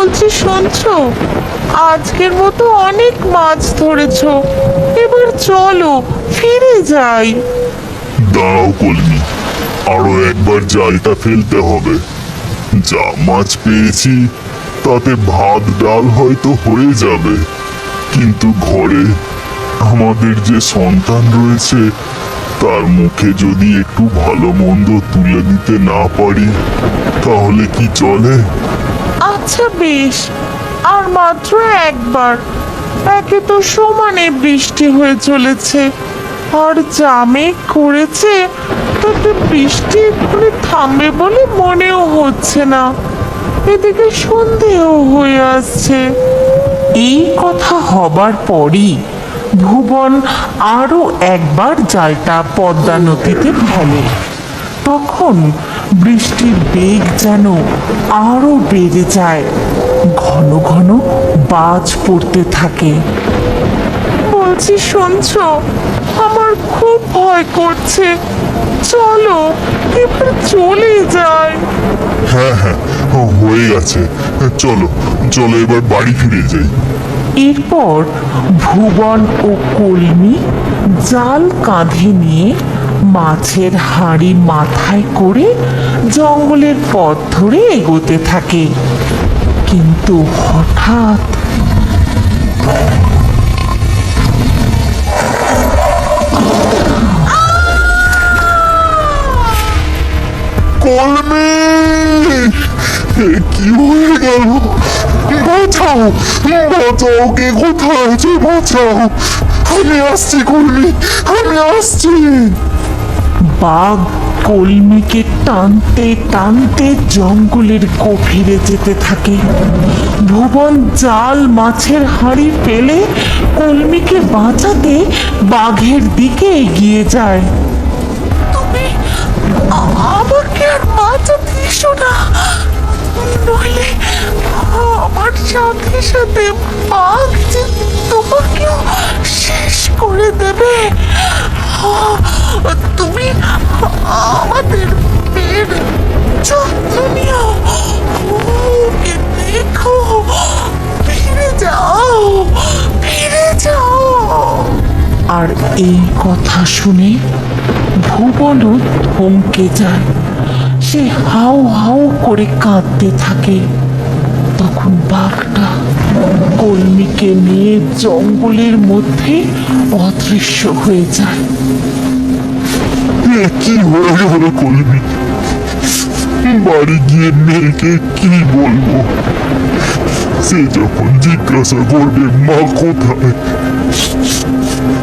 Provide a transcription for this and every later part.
বলছি, শুনছো? আজকের মতো অনেক মাছ ধরেছ। এবার চলো, ফিরে যাই। দাঁড়াও কলমি আরও একবার জালটা ফেলতে হবে। যা মাছ পেয়েছি, তাতে ভাত, ডাল হয়তো হয়ে যাবে। কিন্তু ঘরে আমাদের যে সন্তান রয়েছে, তার মুখে যদি একটু ভালো মন্দ তুলে দিতে না পারি, তাহলে কি চলে? আচ্ছা বেশ আর মাত্র একবার। একে তো সমানে বৃষ্টি হয়ে চলেছে। আর জামে করেছে, তাতে বৃষ্টি এক্ষুনি থামবে বলে মনেও হচ্ছে না। এদিকে সন্ধেও হয়ে আসছে। এই কথা হবার পরই ভুবন আরও একবার জালটা পদ্মা নদীতে ফেলে। তখন বৃষ্টির বেগ যেন আরও বেড়ে যায়। ঘন ঘন বাজ পড়তে থাকে। বলছি শুনছো? আমার খুব ভয় করছে। চলো এবার চলে যাই। হ্যাঁ হ্যাঁ হয়ে গেছে। চলো চলো এবার বাড়ি ফিরে যাই। এরপর ভুবন ও কলমি জাল কাঁধে নিয়ে মাছের হাঁড়ি মাথায় করে জঙ্গলের পথ ধরে এগোতে থাকে। কিন্তু হঠাৎ কলমে! কি হয়ে গেল? বাঁচাও! বাঁচাও কে কোথায়? আছে বাঁচাও! আমি আসছি কলমি! আমি আসছি! বাঘ কলমিকে টানতে টানতে জঙ্গলের গভীরে যেতে থাকে। ভুবন জাল মাছের হাঁড়ি ফেলে কলমিকে বাঁচাতে বাঘের দিকে এগিয়ে যায়। তুমি আমাকে আর বাঁচাতে এসো না। নইলে আমার সাথে সাথে বাঘ যে তোমাকেও শেষ করে দেবে। তুমি আমাদের মেয়ের যত্ন নিও। দেখো। ফিরে যাও। ফিরে যাও। আর এই কথা শুনে ভুবনও থমকে যায়। সে হাউ হাউ করে কাঁদতে থাকে। বাঘটা কলমিকে নিয়ে জঙ্গলের মধ্যে অদৃশ্য হয়ে যায়। কি হয়ে গেল কলমি বাড়ি গিয়ে মেয়েকে কি বলব? সে যখন জিজ্ঞাসা করবে মা কোথায়?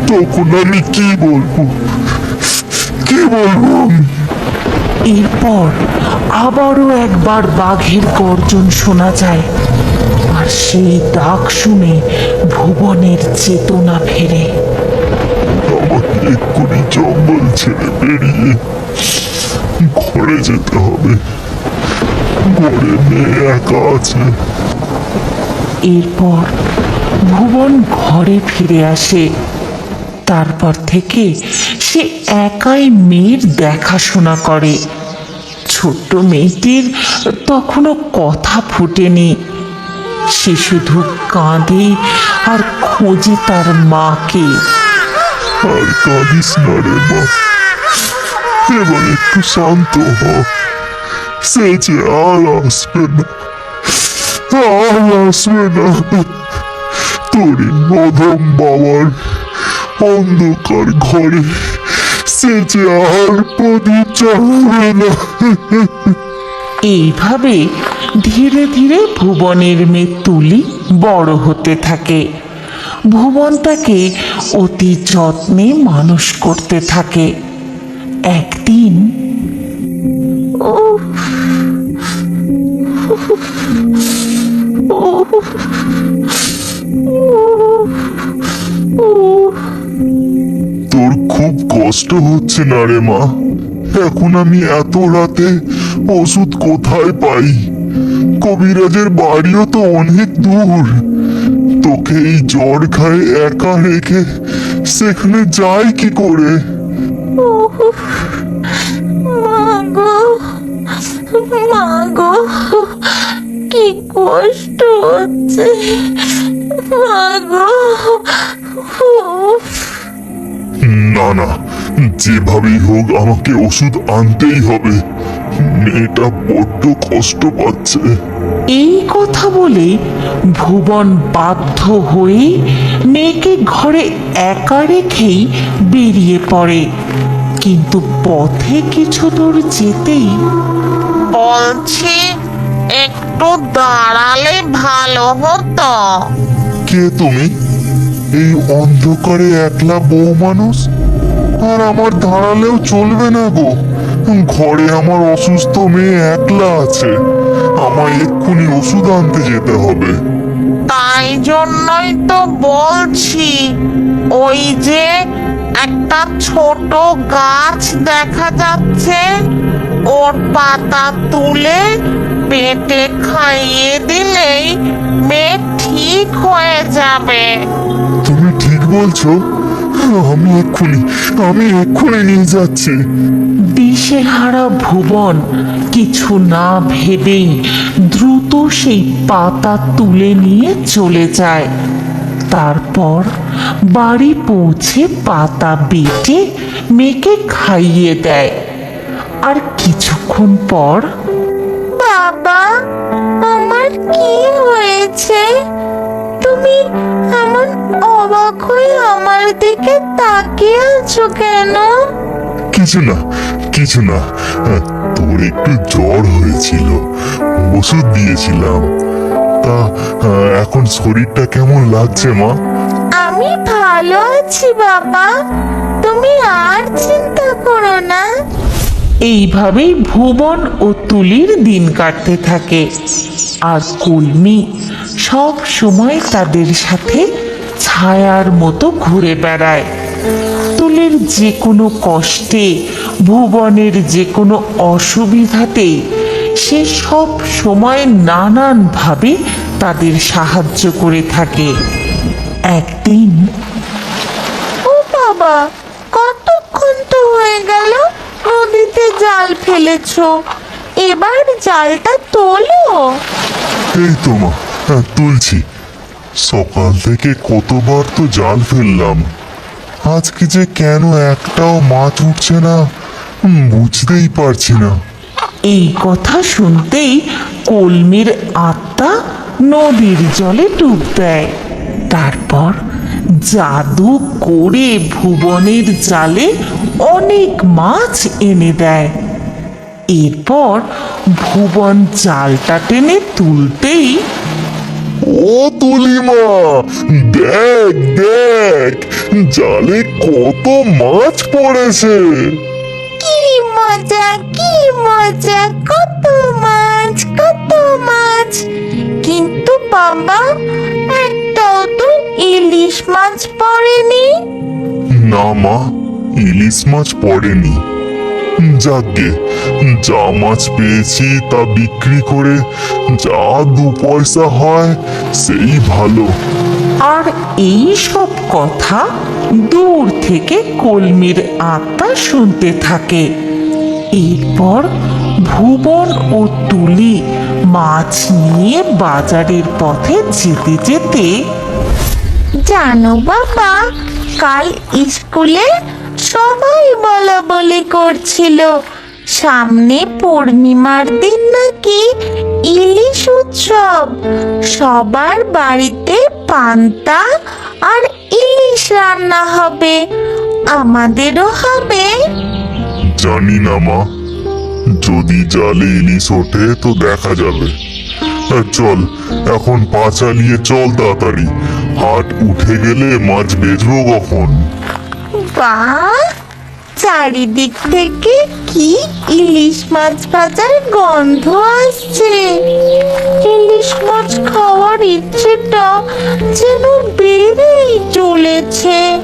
তখন আমি কি বলব? কি বলব আমি? এরপর আবারও একবার বাঘের গর্জন শোনা যায়। আর সেই ডাক শুনে ভুবনের চেতনা ফেরে। আমাকে এক্ষুনি জঙ্গল ছেড়ে বেরিয়ে ঘরে যেতে হবে। ঘরে মেয়ে একা আছে। এরপর ভুবন ঘরে ফিরে আসে। তারপর থেকে সে একাই মেয়ের দেখাশোনা করে। ছোট্ট মেয়েটির তখনও কথা ফুটেনি। সে শুধু কাঁদে আর খোঁজে তার মাকে। আর কাঁদিস না রে মা। এবার একটু শান্ত হ। সে যে আর আসবে না। আর আসবে না। তোর বাবার অন্ধকার ঘরে সে যে আর প্রদীপ জ্বালাবে না। এইভাবে ধীরে ধীরে ভুবনের মেয়ে তুলি বড় হতে থাকে। ভুবন তাকে অতি যত্নে মানুষ করতে থাকে। একদিন তোর খুব কষ্ট হচ্ছে না রে মা। এখন আমি এত রাতে ওষুধ কোথায় পাই? কবিরাজের বাড়িও তো অনেক দূর। তোকে এই জ্বর খায় একা রেখে সেখানে যাই কি করে? মাগো মাগো কি কষ্ট হচ্ছে। মাগো না না যেভাবেই হোক আমাকে ওষুধ আনতেই হবে। মেয়েটা বড্ড কষ্ট পাচ্ছে। এই কথা বলে ভুবন বাধ্য হয়ে মেয়েকে ঘরে একা রেখেই বেরিয়ে পড়ে। কিন্তু পথে কিছু দূর যেতেই বলছি, একটু দাঁড়ালে ভালো হতো। কে তুমি? এই অন্ধকারে একলা বউ মানুষ? আর আমার দাঁড়ালেও চলবে না গো। ঘরে আমার অসুস্থ মেয়ে একলা আছে। আমায় এক্ষুনি ওষুধ আনতে যেতে হবে। তাই জন্যই তো বলছি ওই যে একটা ছোট গাছ দেখা যাচ্ছে ওর পাতা তুলে পেটে খাইয়ে দিলেই মেয়ে ঠিক হয়ে যাবে। তুমি ঠিক বলছো? আমি এক্ষুনি আমি এক্ষুনি নিয়ে যাচ্ছি। দিশেহারা ভুবন কিছু না ভেবেই দ্রুত সেই পাতা তুলে নিয়ে চলে যায়। তারপর বাড়ি পৌঁছে পাতা বেটে মেয়েকে খাইয়ে দেয়। আর কিছুক্ষণ পর বাবা আমার কি হয়েছে? তুমি এমন অবাক হয়ে আমার দিকে তাকিয়ে আছো কেন? কিছু না কিছু না। তোর একটু জ্বর হয়েছিল ওষুধ দিয়েছিলাম। তা এখন শরীরটা কেমন লাগছে মা? আমি ভালো আছি বাবা। তুমি আর চিন্তা করো না। এইভাবেই ভুবন ও তুলির দিন কাটতে থাকে। আর কুলমি সব সময় তাদের সাথে ছায়ার মতো ঘুরে বেড়ায়। তুলির যে কোনো কষ্টে ভুবনের যে কোনো অসুবিধাতে সে সব সময় নানানভাবে তাদের সাহায্য করে থাকে। একদিন ও বাবা কতক্ষণ তো হয়ে গেল? নদীতে জাল ফেলেছো এবার জালটা তোলো। এই তো মা হ্যাঁ, তুলছি। সকাল থেকে কতবার তো জাল ফেললাম। আজকে যে কেন একটাও মাছ উঠছে না বুঝতেই পারছি না। এই কথা শুনতেই কলমির আত্মা নদীর জলে ডুব দেয়। তারপর জাদু করে ভুবনের জালে অনেক মাছ এনে দেয়। এরপর ভুবন জালটা টেনে তুলতেই ও তুলিমা দেখ দেখ জালে কত মাছ পড়েছে। কি মজা কি মজা কত মাছ কত মাছ। কিন্তু বাবা একটাও তো ইলিশ মাছ পড়েনি। না মা ইলিশ মাছ পড়েনি। যাকে যা মাছ পেয়েছি তা বিক্রি করে যা দু পয়সা হয় সেই ভালো। আর এই সব কথা দূর থেকে কলমির আত্মা শুনতে থাকে। এরপর ভুবন ও তুলি মাছ নিয়ে বাজারের পথে যেতে যেতে জানো বাবা কাল স্কুলে সবাই বলা বলি করছিল, সামনে পূর্ণিমার দিন নাকি ইলিশ উৎসব। সবার বাড়িতে পান্তা আর ইলিশ রান্না হবে, আমাদেরও হবে। জানি না মা, যদি জালে ইলিশ ওঠে তো দেখা যাবে। চল, এখন পা চালিয়ে চল তাড়াতাড়ি। হাট উঠে গেলে মাছ বেচবো কখন? বাহ! চারিদিক থেকে কি ইলিশ মাছ ভাজার গন্ধ আসছে। ইলিশ মাছ খাওয়ার ইচ্ছেটা যেন বেড়েই চলেছে।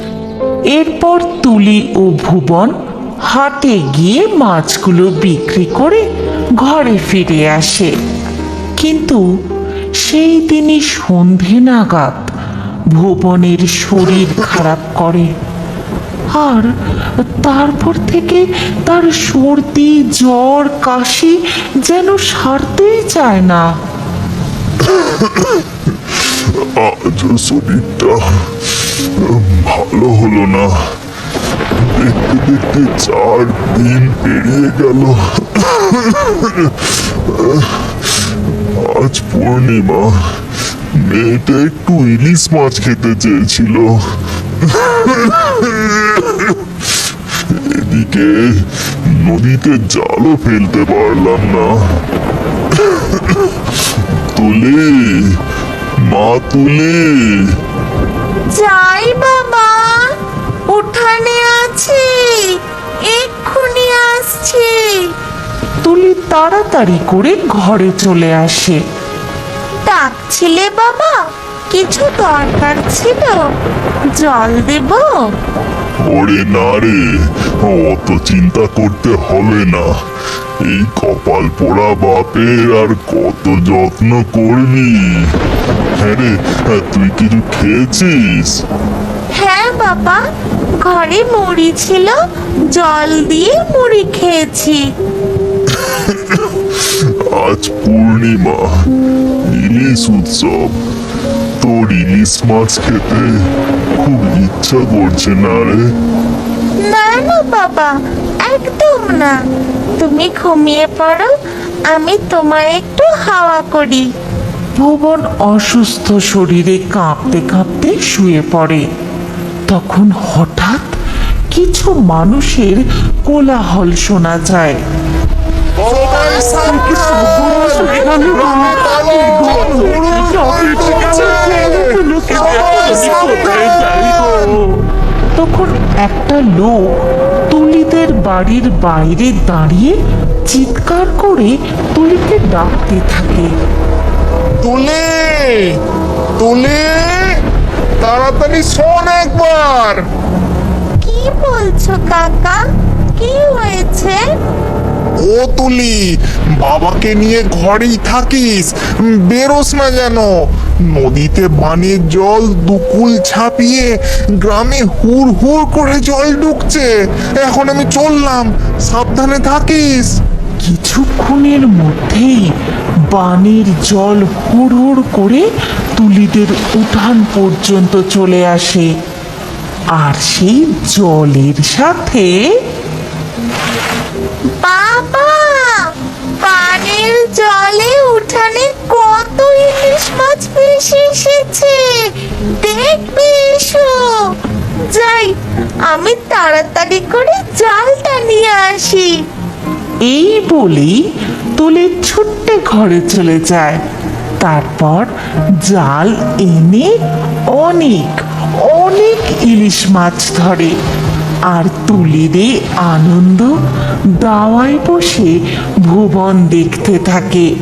এরপর তুলি ও ভুবন হাটে গিয়ে মাছগুলো বিক্রি করে ঘরে ফিরে আসে। কিন্তু সেই দিনই সন্ধে নাগাদ ভুবনের শরীর খারাপ করে। আর তারপর থেকে তার সর্দি, জ্বর, কাশি যেন সারতেই চায় না। আজ শরীরটা ভালো হলো না। দেখতে দেখতে চার দিন পেরিয়ে গেল। আজ পূর্ণিমা। মেয়েটা একটু ইলিশ মাছ খেতে চেয়েছিল। এদিকে নদীতে জালও ফেলতে পারলাম না। তুলে মা তুলে। যাই বাবা উঠানে আছি এক্ষুনি আসছি। তুলি তাড়াতাড়ি করে ঘরে চলে আসে। ডাকছিলে বাবা কিছু দরকার ছিল? জল দেব? ওরে না রে অত চিন্তা করতে হবে না। এই কপাল পোড়া বাপের আর কত যত্ন করবি? হ্যাঁ রে হ্যাঁ, তুই কিছু খেয়েছিস? হ্যাঁ বাবা ঘরে মুড়ি ছিল জল দিয়ে মুড়ি খেয়েছি। আজ পূর্ণিমা ইলিশ উৎসব। তোর ইলিশ মাছ খেতে খুব ইচ্ছা করছে না রে। না না বাবা একদম না। তুমি ঘুমিয়ে পড়ো আমি তোমায় একটু হাওয়া করি। ভুবন অসুস্থ শরীরে কাঁপতে কাঁপতে শুয়ে পড়ে। তখন হঠাৎ কিছু মানুষের কোলাহল শোনা যায়। তখন একটা লোক তুলিদের বাড়ির বাইরে দাঁড়িয়ে চিৎকার করে তুলিকে ডাকতে থাকে। তুলে তুলে তাড়াতাড়ি শোন একবার! কি বলছো কাকা? কি হয়েছে? ও তুলি বাবাকে নিয়ে ঘরেই থাকিস। বেরোস না যেন। নদীতে বানের জল দুকুল ছাপিয়ে গ্রামে হুড় হুড় করে জল ঢুকছে। এখন আমি চললাম। সাবধানে থাকিস। কিছুক্ষণের মধ্যেই বানের জল হুড় করে তুলিদের উঠান পর্যন্ত চলে আসে। আর সেই জলের সাথে পানির জলে উঠানে কত ইলিশ মাছ ভেসে এসেছে। দেখবে এসো। যাই, আমি তাড়াতাড়ি করে জালটা নিয়ে আসি। এই বলেই তুলে ছুট্টে ঘরে চলে যায়। তারপর জাল এনে অনেক অনেক ইলিশ মাছ ধরে। আর তুলিরে আনন্দ দাওয়ায় বসে ভুবন দেখতে থাকে।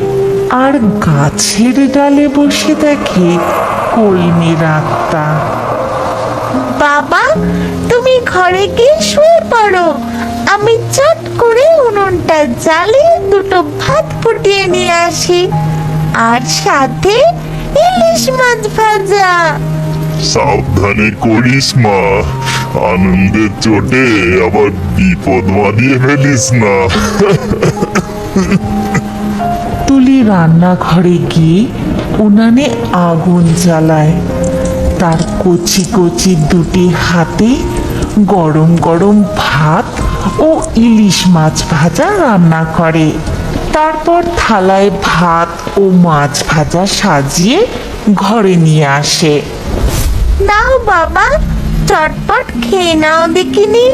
আর গাছের ডালে বসে দেখে কলমির আত্মা। বাবা তুমি ঘরে গিয়ে শুয়ে পড়ো। আমি চট করে উনুনটা জ্বালিয়ে দুটো ভাত ফুটিয়ে নিয়ে আসি। আর সাথে ইলিশ মাছ ভাজা। সাবধানে করিস মা। আনন্দের চোটে আবার বিপদ বাঁধিয়ে ফেলিস না। তুলি রান্নাঘরে গিয়ে উনানে আগুন জ্বালায়। তার কচি কচি দুটি হাতে গরম গরম ভাত ও ইলিশ মাছ ভাজা রান্না করে। তারপর থালায় ভাত ও মাছ ভাজা সাজিয়ে ঘরে নিয়ে আসে। নাও বাবা চটপট খেয়ে নাও দেখিনি?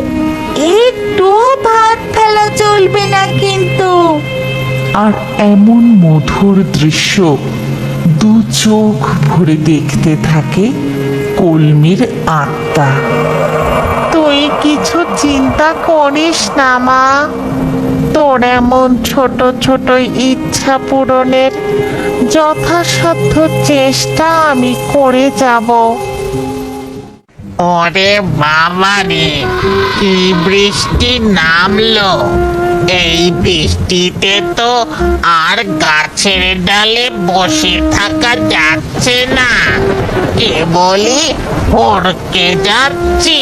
একটুও ভাত ফেলা চলবে না কিন্তু। আর এমন মধুর দৃশ্য দু চোখ ভরে দেখতে থাকে কলমির আত্মা। তুই কিছু চিন্তা করিস না মা। তোর এমন ছোট ছোট ইচ্ছা পূরণের যথাসাধ্য চেষ্টা আমি করে যাব। ওরে বাবা রে কি বৃষ্টি নামলো। এই বৃষ্টিতে তো আর গাছের ডালে বসে থাকা যাচ্ছে না। কেবলই হড়কে যাচ্ছি।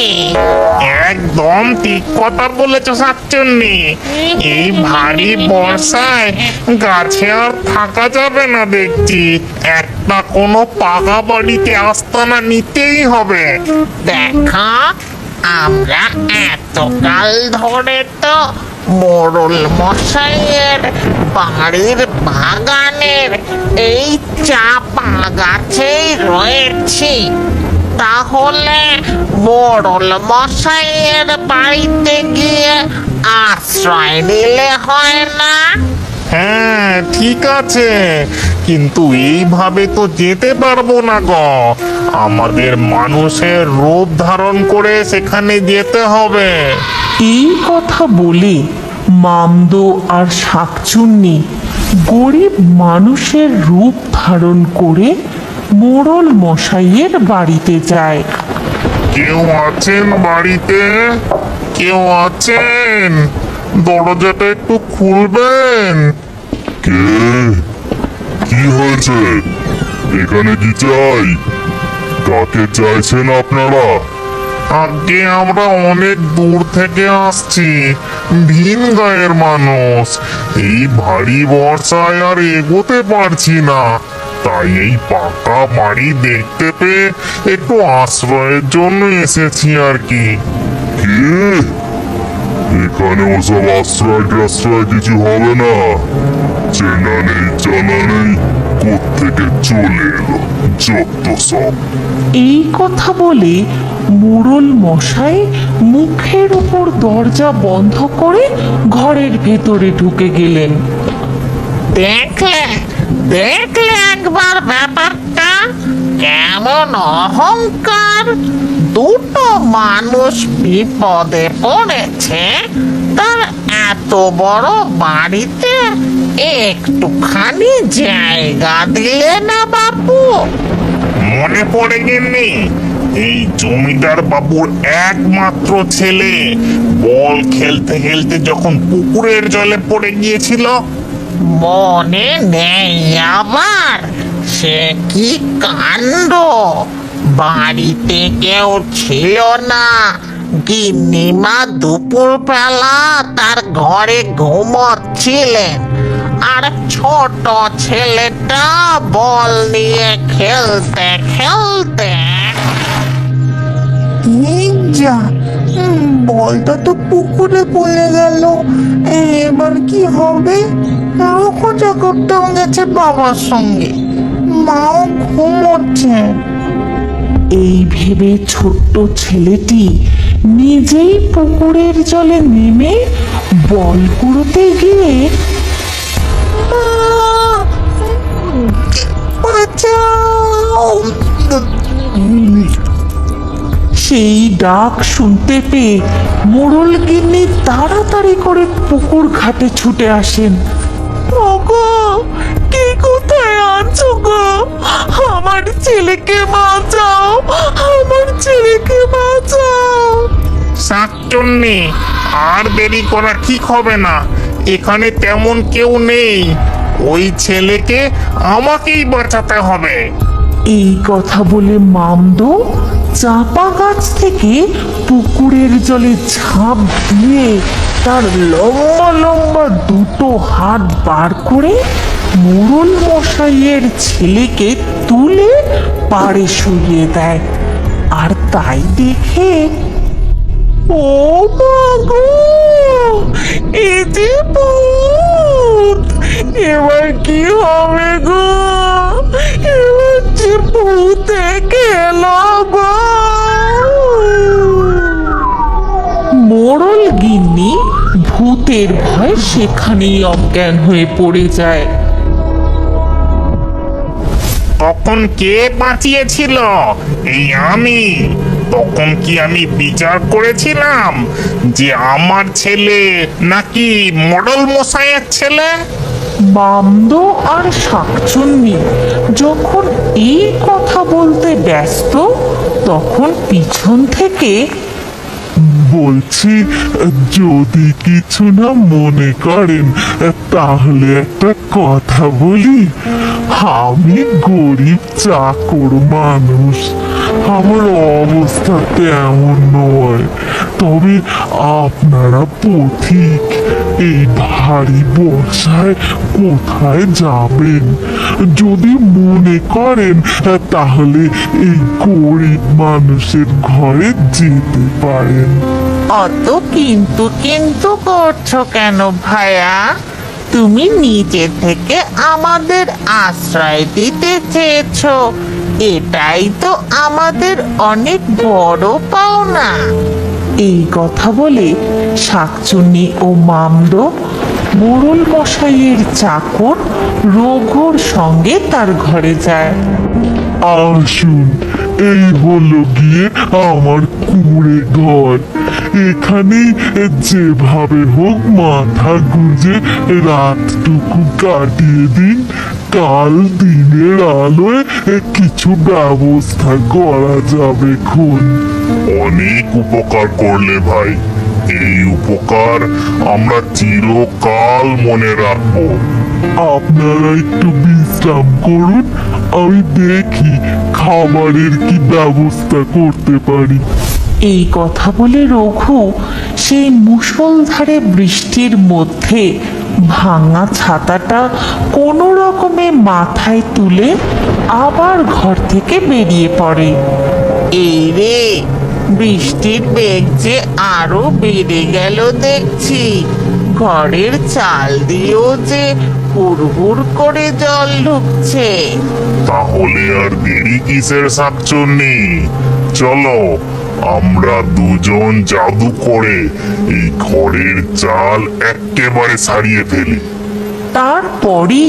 একদম ঠিক কথা বলেছ শাকচুন্নি এই ভারী বর্ষায় গাছে আর থাকা যাবে না দেখছি। একটা কোনো পাকা বাড়িতে আস্তানা নিতেই হবে। দেখা আমরা এতকাল ধরে তো মোড়ল মশাইয়ের বাড়ির বাগানের এই চাপা গাছেই রয়েছি। তাহলে মোড়ল মশাইয়ের বাড়িতে গিয়ে আশ্রয় নিলে হয় না? হ্যাঁ ঠিক আছে। কিন্তু এইভাবে তো যেতে পারব না গ। আমাদের মানুষের রূপ ধারণ করে সেখানে যেতে হবে। এই কথা বলে মামদো আর শাকচুন্নি গরিব মানুষের রূপ ধারণ করে মোড়ল মশাইয়ের বাড়িতে যায়। কেউ আছেন বাড়িতে? কেউ আছেন? দরজাটা একটু খুলবেন। কে? কি হয়েছে? এখানে কি চাই? কাকে চাইছেন আপনারা? আগে আমরা অনেক দূর থেকে আসছি। ভিন গায়ের মানুষ। এই ভারী বর্ষায় আর এগোতে পারছি না। তাই এই পাকা বাড়ি দেখতে পেয়ে একটু আশ্রয়ের জন্য এসেছি আর কি। কে? এখানে ওসব আশ্রয় টাশ্রয় কিছু হবে না। চেনা নেই জানা নেই কোত্থেকে চলে এলো যত সব। এই কথা বলে মোড়ল মশাই মুখের উপর দরজা বন্ধ করে ঘরের ভেতরে ঢুকে গেলেন। দেখলে দেখলে একবার ব্যাপারটা। কেমন অহংকার। দুটো মানুষ বিপদে পড়েছে তার এত বড় বাড়িতে একটুখানি জায়গা দিলে না বাপু? মনে পড়ে গেননি এই জমিদার বাবুর একমাত্র ছেলে। বল খেলতে খেলতে যখন পুকুরের জলে পড়ে গিয়েছিল। মনে নেই আবার সে কি কাণ্ড? বাড়িতে কেউ ছিল না। গিন্নিমা দুপুর বেলা তার ঘরে ঘুমোচ্ছিলেন। আর ছোট ছেলেটা বল নিয়ে খেলতে খেলতে। যা বলটা তো পুকুরে পড়ে গেল। এবার কি হবে? খোঁজা করতে গেছে বাবার সঙ্গে। মাও ঘুমোচ্ছে এই ভেবে ছোট্ট ছেলেটি নিজেই পুকুরের জলে নেমে বল কুড়োতে গিয়ে সেই ডাক শুনতে পেয়ে মোড়ল গিন্নি তাড়াতাড়ি করে পুকুর ঘাটে ছুটে আসেন। ওগো, কে কোথায় আছো গো? আমার ছেলেকে বাঁচাও আমার ছেলেকে বাঁচাও। শাকচন্নি আর দেরি করা ঠিক হবে না। এখানে তেমন কেউ নেই। ওই ছেলেকে আমাকেই বাঁচাতে হবে। এই কথা বলে মামদো চাপা গাছ থেকে পুকুরের জলে ঝাঁপ দিয়ে তার লম্বা লম্বা দুটো হাত বার করে মোড়ল মশাইয়ের ছেলেকে পাড়ে শুইয়ে দেয়। আর তাই দেখে, ও মা গো, এ যে এবার কি হবে গো? এবার যে ভূতে গেল মোড়ল গিন্নি ভূতের ভয় সেখানেই অজ্ঞান হয়ে পড়ে যায়। তখন কে বাঁচিয়েছিল? এই আমি। তখন কি আমি বিচার করেছিলাম যে আমার ছেলে নাকি মডেল মশাইয়ের ছেলে? মামদো আর শাকচুন্নি যখন এই কথা বলতে ব্যস্ত তখন পিছন থেকে বলছি যদি কিছু না মনে করেন তাহলে একটা কথা বলি। আমি গরিব চাকর মানুষ। আমার অবস্থা তেমন নয়। তবে আপনারা পথিক, এই ভারী বর্ষায় কোথায় যাবেন? যদি মনে করেন, তাহলে এই গরিব মানুষের ঘরে যেতে পারেন। অত কিন্তু কিন্তু করছ কেন ভাইয়া তুমি নিজে থেকে আমাদের আশ্রয় দিতে চেয়েছো। এটাই তো আমাদের অনেক বড় পাওনা। এই কথা বলে শাকচুন্নি ও মামদো মোড়ল মশাইয়ের চাকর রঘুর সঙ্গে তার ঘরে যায়। আসুন এই হলো গিয়ে আমার কুড়ে ঘর। এখানেই যেভাবে হোক মাথা গুঁজে রাতটুকু কাটিয়ে দিন। কাল দিনের আলোয় কিছু ব্যবস্থা করা যাবে খুন। অনেক উপকার করলে ভাই। এই উপকার আমরা চিরকাল মনে রাখব। আপনারা একটু বিশ্রাম করুন আমি দেখি খাবারের কি ব্যবস্থা করতে পারি। এই কথা বলে রঘু সেই মুষলধারে বৃষ্টির মধ্যে ভাঙা ছাতাটা কোনো রকমে মাথায় তুলে আবার ঘর থেকে বেরিয়ে পড়ে। এই রে বৃষ্টির বেগ যে আরও বেড়ে গেল দেখছি। ঘরের চাল দিয়েও যে হুড় করে জল ঢুকছে। তাহলে আর দেরি কিসের শাকচন্নি? চলো আমরা দুজন জাদু করে এই ঘরের চাল একেবারে সারিয়ে ফেলি। তারপরই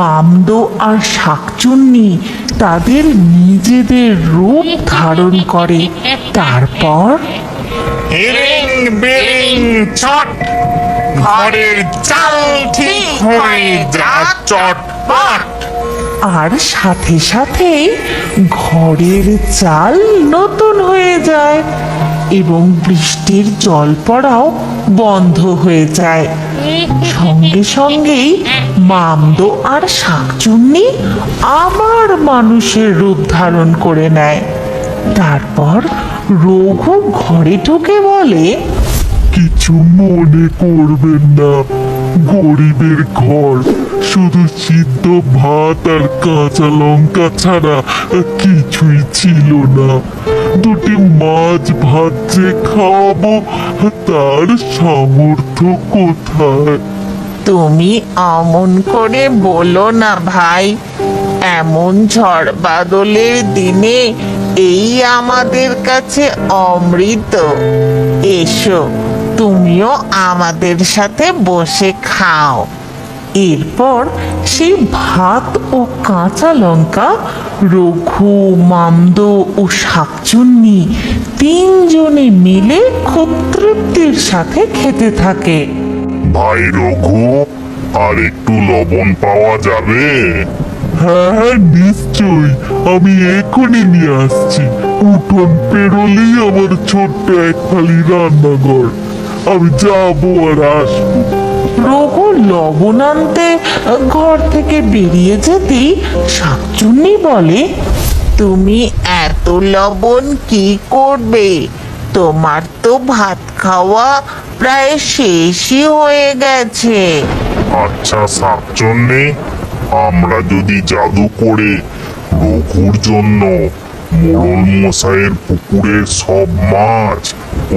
মামদো আর শাকচুন্নি তাদের নিজেদের রূপ ধারণ করে। তারপর হিরিং বিরিং ছট ঘরের চাল ঠিক হয়ে যা চটপট আর সাথে সাথে ঘরের চাল নতুন হয়ে যায় এবং বৃষ্টির জল পড়াও বন্ধ হয়ে যায়। সঙ্গে সঙ্গেই মামদো আর শাকচুন্নি আবার মানুষের রূপ ধারণ করে নেয়। তারপর রঘু ঘরে ঢুকে বলে, কিছু মনে করবেন না, গরিবের ঘর শুধু সিদ্ধ ভাত আর কাঁচা লঙ্কা ছাড়া কিছুই ছিল না। দুটি মাছ ভাত যে খাওয়াবো তার সামর্থ্য কোথায়? তুমি অমন করে বলো না ভাই, এমন ঝড় বাদলের দিনে এই আমাদের কাছে অমৃত। এসো, তুমিও আমাদের সাথে বসে খাও। এরপর সেই ভাত ও কাঁচা লঙ্কা রঘু মামদো ও শাকচুন্নি তিনজনে মিলে খুব তৃপ্তির সাথে খেতে থাকে। ভাই রঘু আর একটু লবণ পাওয়া যাবে? হ্যাঁ হ্যাঁ নিশ্চয়ই। আমি এখনই নিয়ে আসছি। উঠোন পেরোলেই আমার ছোট্ট এক ফালি রান্নাঘর। আমি যাব আর আসব। রঘু লবণ আনতে ঘর থেকে বেরিয়ে যেতেই শাকচুন্নি বলে, তুমি এত লবণ কি করবে? তোমার তো ভাত খাওয়া প্রায় শেষই হয়ে গেছে। আচ্ছা শাকচন্নি, আমরা যদি জাদু করে রঘুর জন্য মোড়ল মশাইয়ের পুকুরের সব মাছ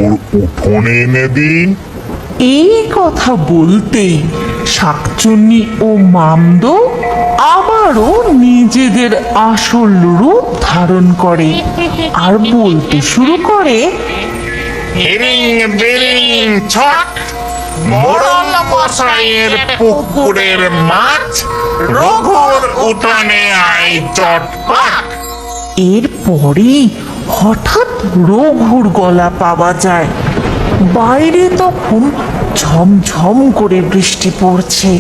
ওর উঠোনে এনে দিন এই কথা বলতেই শাকচুন্নি ও মামদো আবারও নিজেদের আসল রূপ ধারণ করে আর বলতে শুরু করে হিরিং বিরিং ছট মোড়ল মশাইয়ের পুকুরের মাছ রঘুর উঠানে আয় চটপট। এরপরেই হঠাৎ রঘুর গলা পাওয়া যায়। বাইরে তখন ঝমঝম করে বৃষ্টি পড়ছে,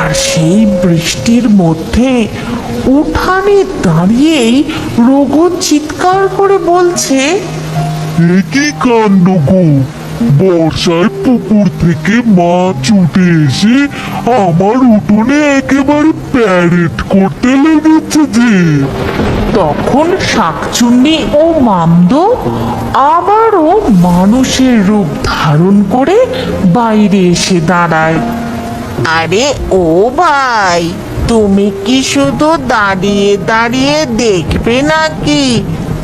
আর সেই বৃষ্টির মধ্যে উঠানে দাঁড়িয়েই রঘু চিৎকার করে বলছে কি কাণ্ড গো? বর্ষায় পুকুর থেকে মাছ উঠে এসে আমার উঠোনে একেবারে প্যারেড করতে লেগেছে যে। তখন শাকচুন্নি ও মামদো আবারও মানুষের রূপ ধারণ করে বাইরে এসে দাঁড়ায়। আরে ও ভাই, তুমি কি শুধু দাঁড়িয়ে দাঁড়িয়ে দেখবে নাকি?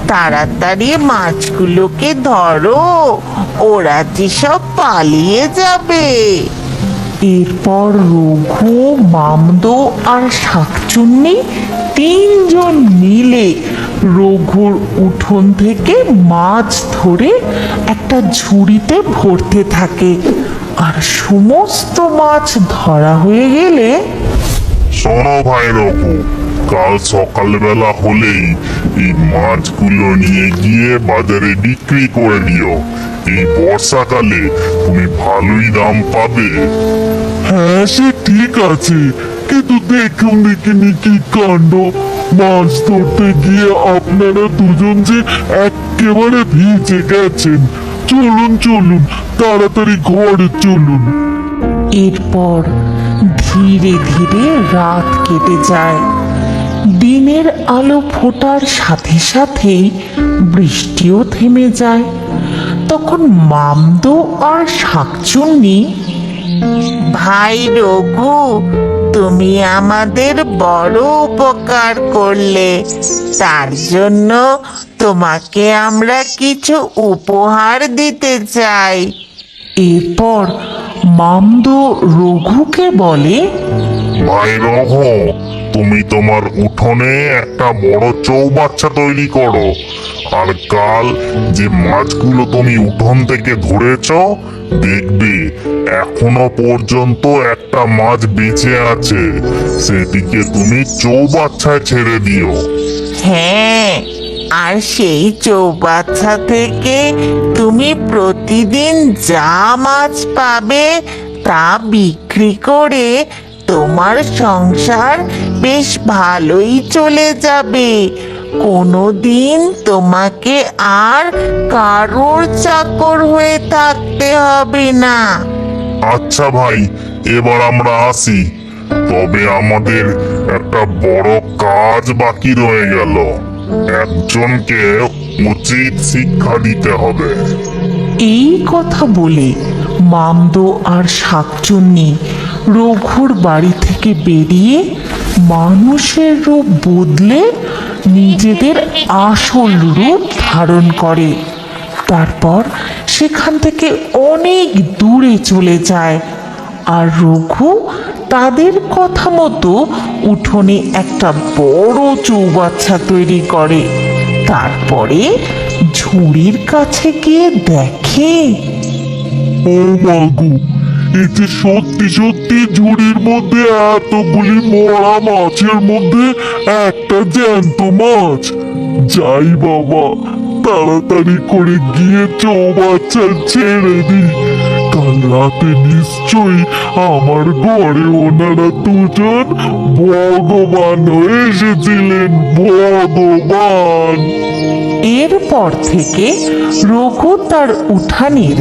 তাড়াতাড়ি মাছগুলোকে ধরো। ওরা যেসব পালিয়ে যাবে। এরপর রঘু, মামদো আর শাকচুন্নি তিনজন মিলে রঘুর উঠোন থেকে মাছ ধরে একটা ঝুড়িতে ভরতে থাকে। আর সমস্ত মাছ ধরা হয়ে গেলে শোনো ভাই রঘু কাল সকালবেলা হলেই এই মাছগুলো নিয়ে গিয়ে বাজারে বিক্রি করে দিও। এই বর্ষাকালে তুমি ভালোই দাম পাবে। হ্যাঁ সে ঠিক আছে। কিন্তু দেখুন দেখিনি কি কাণ্ড। মাছ ধরতে গিয়ে আপনারা দুজন যে একেবারে ভিজে গেছেন। চলুন চলুন তাড়াতাড়ি ঘরে চলুন। এরপর ধীরে ধীরে রাত কেটে যায়। দিনের আলো ফোটার সাথে সাথে বৃষ্টিও থেমে যায়। তখন মামদো আর শাকচুন্নি, ভাই রঘু, তুমি আমাদের বড় উপকার করলে। তার জন্য তোমাকে আমরা কিছু উপহার দিতে চাই। এরপর মামদো রঘুকে বলে, ভাই রঘ তুমি তোমার উঠোনে একটা বড় চৌবাচ্চা তৈরি করো। আর কাল যে মাছগুলো তুমি উঠোন থেকে ধরেছ, দেখবে এখনও পর্যন্ত একটা মাছ বেঁচে আছে। সেটিকে তুমি চৌবাচ্চায় ছেড়ে দিও। হ্যাঁ আর সেই চৌবাচ্চা থেকে তুমি প্রতিদিন যা মাছ পাবে তা বিক্রি করে তোমার সংসার বেশ ভালোই চলে যাবে। কোনোদিন তোমাকে আর কারোর চাকর হয়ে থাকতে হবে না। আচ্ছা ভাই এবার আমরা আসি। তবে আমাদের একটা বড় কাজ বাকি রয়ে গেল। একজনকে উচিত শিক্ষা দিতে হবে। এই কথা বলে মামদো আর শাকচুন্নি রঘুর বাড়ি থেকে বেরিয়ে মানুষের রূপ বদলে নিজেদের আসল রূপ ধারণ করে। তারপর সেখান থেকে অনেক দূরে চলে যায়। আর রঘু তাদের কথা মতো উঠোনে একটা বড় চৌবাচ্চা তৈরি করে। তারপরে ঝুড়ির কাছে গিয়ে দেখে যে সত্যি সত্যি ঝুড়ির মধ্যে এতগুলি মরা মাছের মধ্যে একটা জ্যান্ত মাছ। যাই বাবা, তাড়াতাড়ি করে গিয়ে চৌবাচ্চা ছেড়ে দি কাল রাতে নিশ্চয়ই আমার ঘরে ওনারা দুজন ভগবান হয়ে এসেছিলেন, ভগবান। এরপর থেকে রঘু তার উঠানের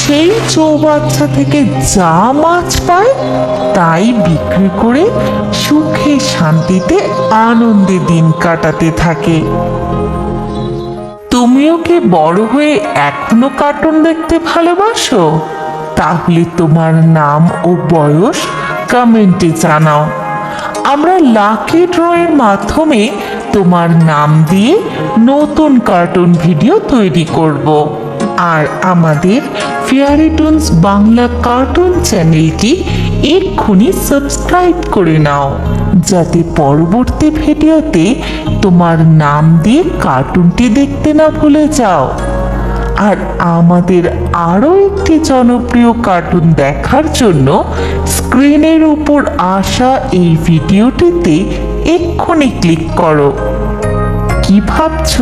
সেই চৌবাচ্চা থেকে যা মাছ পায়, তাই বিক্রি করে সুখে শান্তিতে আনন্দে দিন কাটাতে থাকে। তুমিও কি বড় হয়ে এখনও কার্টুন দেখতে ভালোবাসো? তাহলে তোমার নাম ও বয়স কমেন্টে জানাও। আমরা লাকি ড্রয়ের মাধ্যমে তোমার নাম দিয়ে নতুন কার্টুন ভিডিও তৈরি করব। আর আমাদের ফেয়ারি টুনস বাংলা কার্টুন চ্যানেলটি এক্ষুনি সাবস্ক্রাইব করে নাও, যাতে পরবর্তী ভিডিওতে তোমার নাম দিয়ে কার্টুনটি দেখতে না ভুলে যাও। আর আমাদের আরও একটি জনপ্রিয় কার্টুন দেখার জন্য স্ক্রিনের উপর আসা এই ভিডিওটিতে এক্ষুনি ক্লিক করো। কি ভাবছ?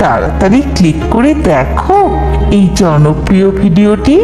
তাড়াতাড়ি ক্লিক করে দেখো এই জনপ্রিয় ভিডিওটি।